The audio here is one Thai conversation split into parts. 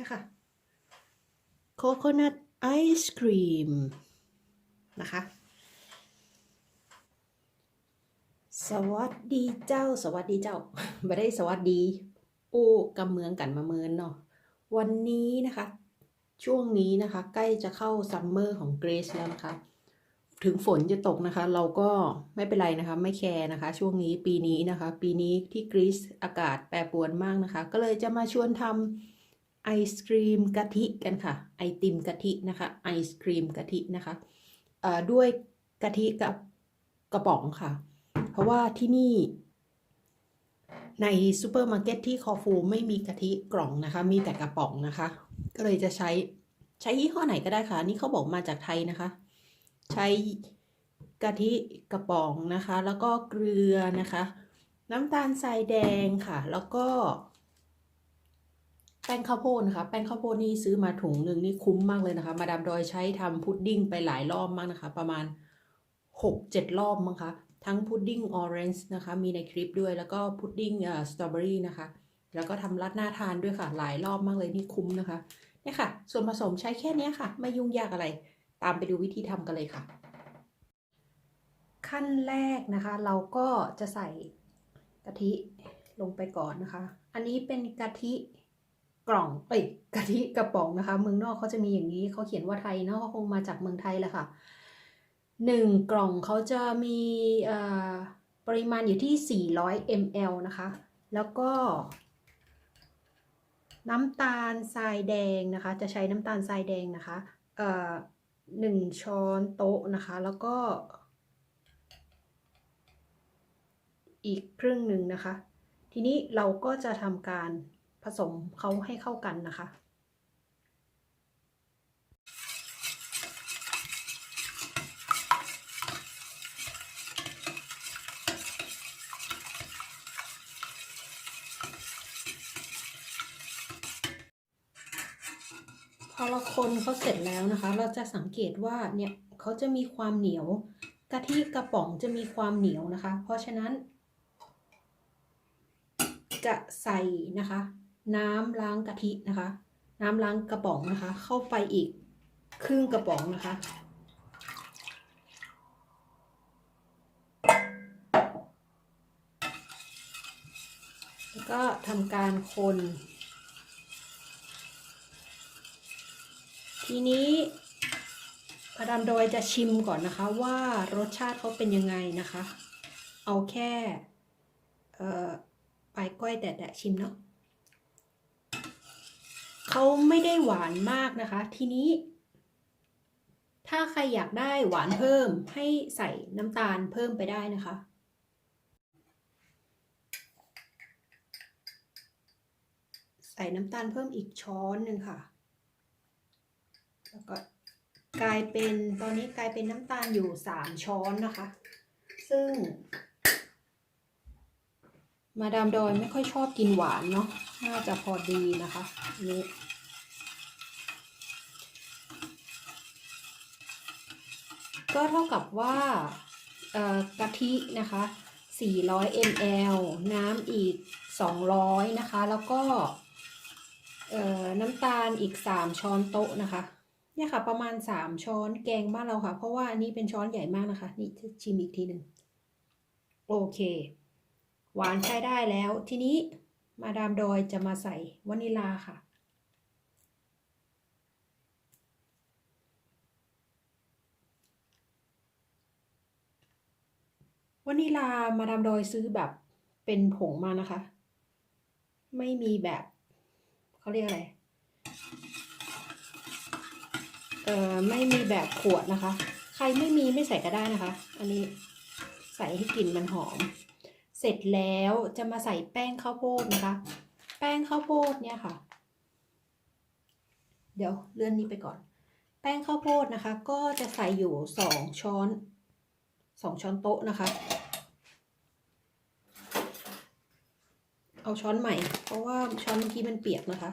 เนี่ยค่ะโคโคนัทไอศครีมนะคะ สวัสดีเจ้า สวัสดีเจ้าไม่ได้สวัสดี โอ้กำเมืองกันมาเมินเนาะวันนี้นะคะ ช่วงนี้นะคะ ใกล้จะเข้าซัมเมอร์ของเกรซแล้วนะคะ ถึงฝนจะตกนะคะ เราก็ไม่เป็นไรนะคะ ไม่แคร์นะคะ ช่วงนี้ปีนี้นะคะ ปีนี้ที่กรีซอากาศแปรปรวนมากนะคะ ก็เลยจะมาชวนทำ ไอศครีมกะทิกันค่ะ ไอติมกะทินะคะ ไอศครีมกะทินะคะด้วยกะทิกับกระป๋องค่ะ เพราะว่าที่นี่ ในซูเปอร์มาร์เก็ตที่คอฟูไม่มีกะทิกล่องนะคะ มีแต่กระป๋องนะคะ ก็เลยจะใช้ใช้ยี่ห้อไหนก็ได้ค่ะ นี่เขาบอกมาจากไทยนะคะ ใช้กะทิกระป๋องนะคะ แล้วก็เกลือนะคะ น้ำตาลทรายแดงค่ะ แล้วก็ แป้งข้าวโพดนะคะแป้งข้าวโพดนี่ซื้อมาถุงหนึ่งนี่คุ้มมากเลยนะคะ มาดามดอยใช้ทำพุดดิ้งไปหลายรอบมากนะคะ ประมาณ 6-7 รอบมั้งคะ ทั้งพุดดิ้งออเรนจ์นะคะ มีในคลิปด้วยแล้วก็พุดดิ้งเอ่อสตรอเบอรี่นะคะ แล้วก็ทำรัดหน้าทานด้วยค่ะ หลายรอบมากเลยนี่คุ้มนะคะเนี่ยค่ะ ส่วนผสมใช้แค่นี้ค่ะ ไม่ยุ่งยากอะไร ตามไปดูวิธีทำกันเลยค่ะ ขั้นแรกนะคะ เราก็จะใส่กะทิลงไปก่อนนะคะ อันนี้เป็นกะทิ กล่องเอ้ยกะทิกระป๋องนะคะ เมืองนอกเขาจะมีอย่างนี้เขาเขียนว่าไทยเนาะก็คงมาจากเมืองไทยแหละค่ะหนึ่งกล่องเขาจะมีปริมาณอยู่ที่ 400 ml นะคะ แล้วก็น้ำตาลทรายแดงนะคะ จะใช้น้ำตาลทรายแดงนะคะเอ่อหนึ่งช้อนโต๊ะนะคะ แล้วก็ อีกครึ่งหนึ่งนะคะ ทีนี้เราก็จะทำการ ผสมเขาให้เข้ากันนะคะ พอเราคนเขาเสร็จแล้วนะคะ เราจะสังเกตว่าเนี่ยเขาจะมีความเหนียวกะทิกระป๋องจะมีความเหนียวนะคะ เพราะฉะนั้น จะใส่นะคะ น้ำล้างกะทินะคะ น้ำล้างกระป๋องนะคะ เข้าไปอีกครึ่งกระป๋องนะคะ แล้วก็ทำการคน ทีนี้มาดามดอยจะชิมก่อนนะคะ ว่ารสชาติเขาเป็นยังไงนะคะ เอาแค่ เอ่อปลายก้อยแต่แต่ชิมเนาะ เขาไม่ได้หวานมากนะคะ ทีนี้ ถ้าใครอยากได้หวานเพิ่มให้ใส่น้ำตาลเพิ่มไปได้นะคะ ใส่น้ำตาลเพิ่มอีกช้อนหนึ่งค่ะ แล้วก็กลายเป็นตอนนี้กลายเป็นน้ำตาลอยู่สามช้อนนะคะ ซึ่ง มาดามดอยไม่ค่อยชอบกินหวานเนาะ น่าจะพอดีนะคะนี้ก็เท่ากับว่ากะทินะคะ 400 ml น้ำอีก 200 นะคะ แล้วก็น้ำตาลอีก 3 ช้อนโต๊ะนะคะ เนี่ยค่ะประมาณ 3 ช้อนแกงบ้านเราค่ะ เพราะว่าอันนี้เป็นช้อนใหญ่มากนะคะ นี่ชิมอีกทีหนึ่งโอเค หวานใช้ได้แล้ว ทีนี้มาดามดอยจะมาใส่วานิลาค่ะ วานิลามาดามดอยซื้อแบบเป็นผงมานะคะ ไม่มีแบบเขาเรียกอะไรเอ่อไม่มีแบบขวดนะคะ ใครไม่มีไม่ใส่ก็ได้นะคะ อันนี้ใส่ให้กลิ่นมันหอม เสร็จแล้วจะมาใส่แป้งข้าวโพดนะคะ แป้งข้าวโพดเนี่ยค่ะ เดี๋ยวเลื่อนนี้ไปก่อน แป้งข้าวโพดนะคะ ก็จะใส่อยู่สองช้อนสองช้อนโต๊ะนะคะ เอาช้อนใหม่ เพราะว่าช้อนเมื่อกี้มันเปียกนะคะ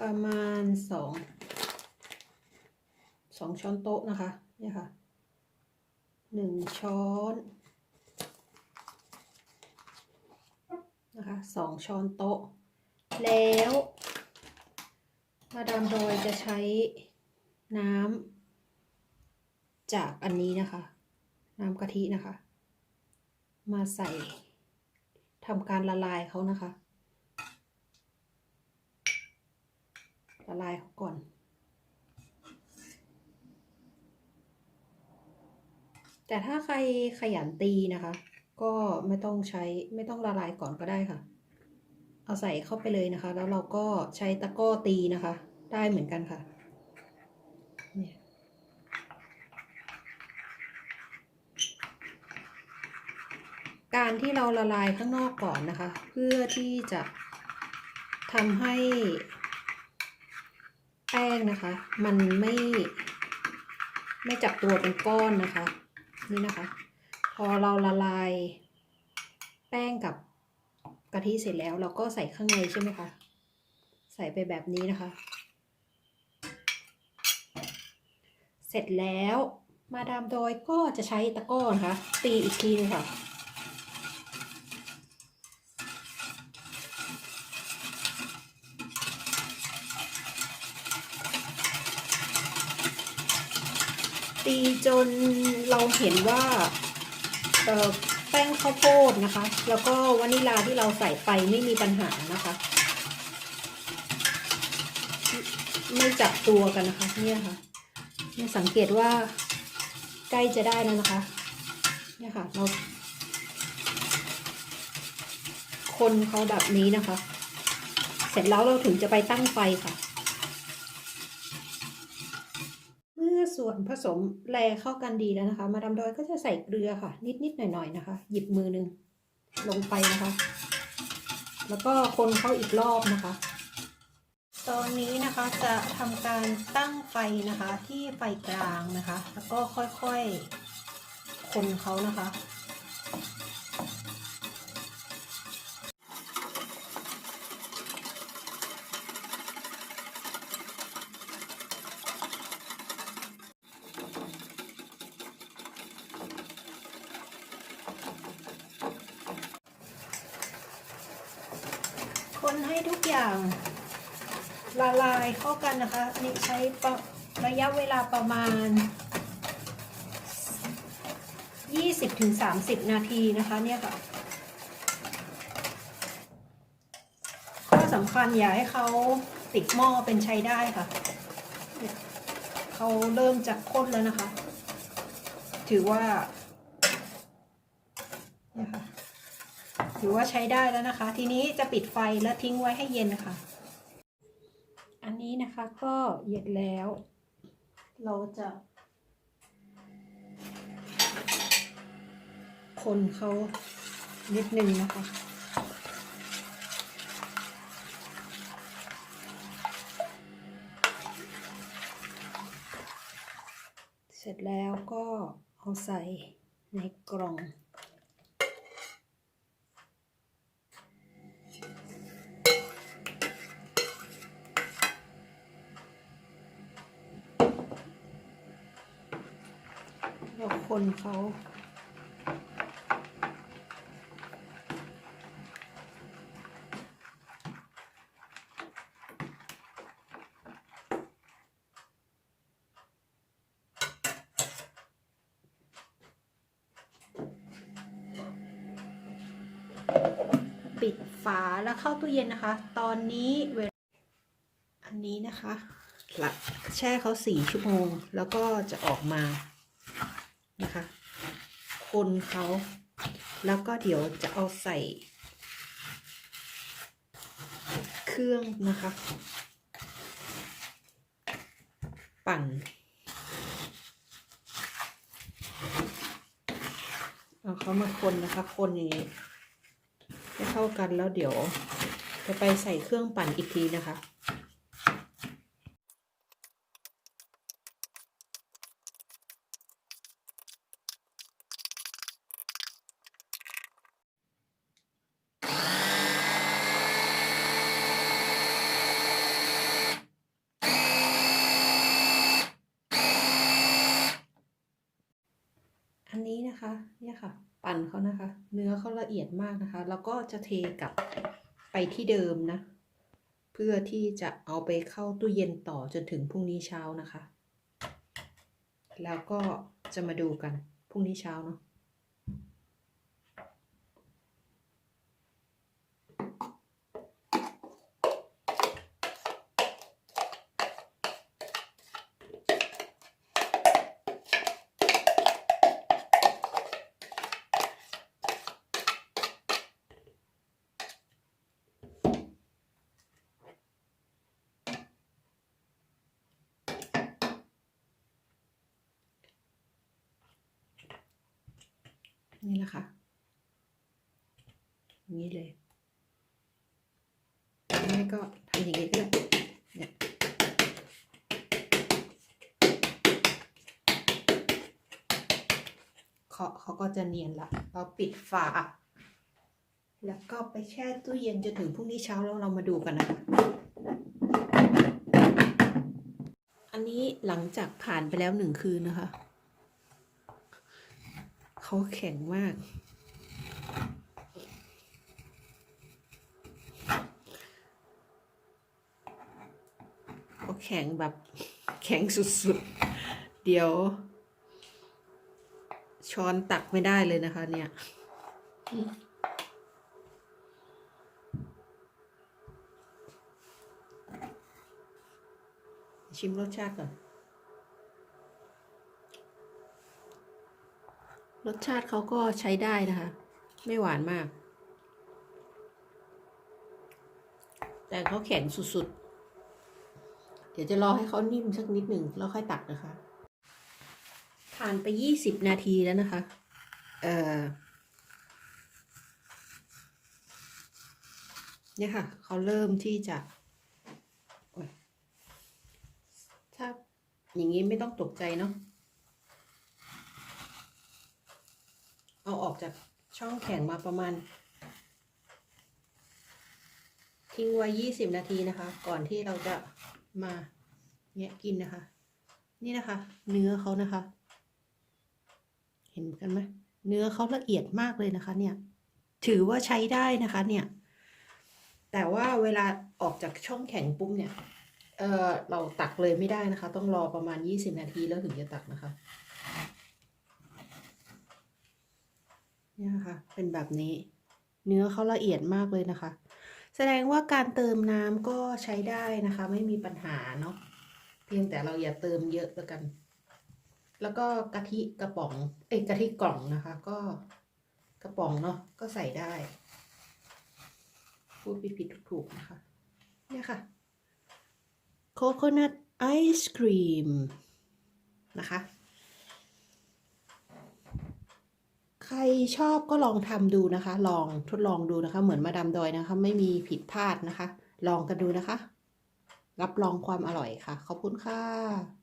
ประมาณสองสองช้อนโต๊ะนะคะ เนี่ยค่ะหนึ่งช้อน นะคะสองช้อนโต๊ะ แล้วมาดามโดยจะใช้น้ำจากอันนี้นะคะ น้ำกะทินะคะ มาใส่ทำการละลายเขานะคะ ละลายเขาก่อนแต่ถ้าใครขยันตีนะคะ ก็ไม่ต้องใช้ไม่ต้องละลายก่อนก็ได้ค่ะ เอาใส่เข้าไปเลยนะคะ แล้วเราก็ใช้ตะก้อตีนะคะ ได้เหมือนกันค่ะเนี่ยการที่เราละลายข้างนอกก่อนนะคะ เพื่อที่จะทำให้แป้งนะคะ มันไม่ไม่จับตัวเป็นก้อนนะคะ นี่นะคะ อเราละลาย แป้งกับกะทิเสร็จแล้ว เราก็ใส่ข้างในใช่ไหมคะ ใส่ไปแบบนี้นะคะ เสร็จแล้วมาดามโดยก็จะใช้ตะก้อนะคะ ตีอีกทีนึงค่ะตีจนเราเห็นว่า แป้งข้าวโพดนะคะ แล้วก็วานิลาที่เราใส่ไปไม่มีปัญหานะคะ ไม่จับตัวกันนะคะเนี่ยค่ะเนี่ยสังเกตว่าใกล้จะได้แล้วนะคะ เนี่ยค่ะเราคนเขาแบบนี้นะคะ เสร็จแล้วเราถึงจะไปตั้งไฟค่ะ เมื่อ ส่วนผสมแลเข้ากันดีแล้วนะคะ มาดามดอยก็จะใส่เกลือค่ะ นิดๆหน่อยๆนะคะ หยิบมือหนึ่งลงไปนะคะ แล้วก็คนเข้าอีกรอบนะคะ ตอนนี้นะคะจะทำการตั้งไฟนะคะที่ไฟกลางนะคะ แล้วก็ค่อยๆคนเขานะคะ ให้ทุกอย่างละลายเข้ากันนะคะ อันนี้ใช้ระยะเวลาประมาณ 20-30 นาทีนะคะเนี่ยค่ะ ข้อสำคัญอย่าให้เขาติดหม้อเป็นใช้ได้ค่ะเนี่ยเขาเริ่มจะข้นแล้วนะคะ ถือว่าเนี่ยค่ะ ถือว่าใช้ได้แล้วนะคะ ทีนี้จะปิดไฟแล้วทิ้งไว้ให้เย็นค่ะ อันนี้นะคะก็เย็นแล้ว เราจะคนเขานิดนึงนะคะเสร็จแล้วก็เอาใส่ในกล่อง แล้วคนเขาปิดฝาแล้วเข้าตู้เย็นนะคะ ตอนนี้เวลาอันนี้นะคะหลักแช่เขาสี่ชั่วโมง แล้วก็จะออกมา นะคะ คนเขาแล้วก็เดี๋ยวจะเอาใส่ เครื่องนะคะ ปั่นเอาเขามาคนนะคะ คนอย่างนี้ให้เข้ากันแล้วเดี๋ยวจะไปใส่เครื่องปั่นอีกทีนะคะ อั นะคะ เนี่ยค่ะ ปั่นเขานะคะ เนื้อเขาละเอียดมากนะคะ แล้วก็จะเทกลับไปที่เดิมนะ เพื่อที่จะเอาไปเข้าตู้เย็นต่อจนถึงพรุ่งนี้เช้านะคะ แล้วก็จะมาดูกันพรุ่งนี้เช้าเนาะ นี้เลยแม่ก็ทำอย่างนี้ก็ได้เนี่ยเคาะเขาก็จะเนียนละเราปิดฝา แล้วก็ไปแช่ตู้เย็นจนถึงพรุ่งนี้เช้าแล้วเรามาดูกันนะคะอันนี้หลังจากผ่านไปแล้วหนึ่งคืนนะคะ เขาแข็งมาก เขา แข็งแบบแข็งสุดๆ เดี๋ยว ช้อนตักไม่ได้เลยนะคะ เนี่ยชิมรสชาติก่อน รสชาติเขาก็ใช้ได้นะคะ ไม่หวานมาก แต่เขาแข็งสุดๆ เดี๋ยวจะรอให้เขานิ่มสักนิดหนึ่งแล้วค่อยตักนะคะ ผ่านไปยี่สิบนาทีแล้วนะคะ เอ่อเนี่ยค่ะเขาเริ่มที่จะถ้าอย่างนี้ไม่ต้องตกใจเนาะเอาออกจากช่องแข็งมาประมาณ ทิ้งไว้ยี่สิบนาทีนะคะ ก่อนที่เราจะ มาแงะกินนะคะ นี่นะคะ เนื้อเขานะคะ เห็นกันไหมเนื้อเขาละเอียดมากเลยนะคะ เนี่ย ถือว่าใช้ได้นะคะ เนี่ย แต่ว่าเวลาออกจากช่องแข็งปุ๊บเนี่ย เออเราตักเลยไม่ได้นะคะ ต้องรอประมาณยี่สิบนาทีแล้วถึงจะตักนะคะเนี่ยนะคะเป็นแบบนี้ เนื้อเขาละเอียดมากเลยนะคะ แสดงว่าการเติมน้ำก็ใช้ได้นะคะ ไม่มีปัญหาเนาะเพียงแต่เราอย่าเติมเยอะแล้วกัน แล้วก็กะทิกระป๋องเอ้กะทิกล่องนะคะ ก็กระป๋องเนาะก็ใส่ได้พูดผิดๆถูกๆนะคะเนี่ยค่ะโคโคนัทไอศครีมนะคะ ใค รชอบก็ลองทำดูนะคะ ลองทดลองดูนะคะ เหมือนมาดามดอยนะคะ ไม่มีผิดพลาดนะคะ ลองกันดูนะคะ รับรองความอร่อยค่ะ ขอบคุณค่ะ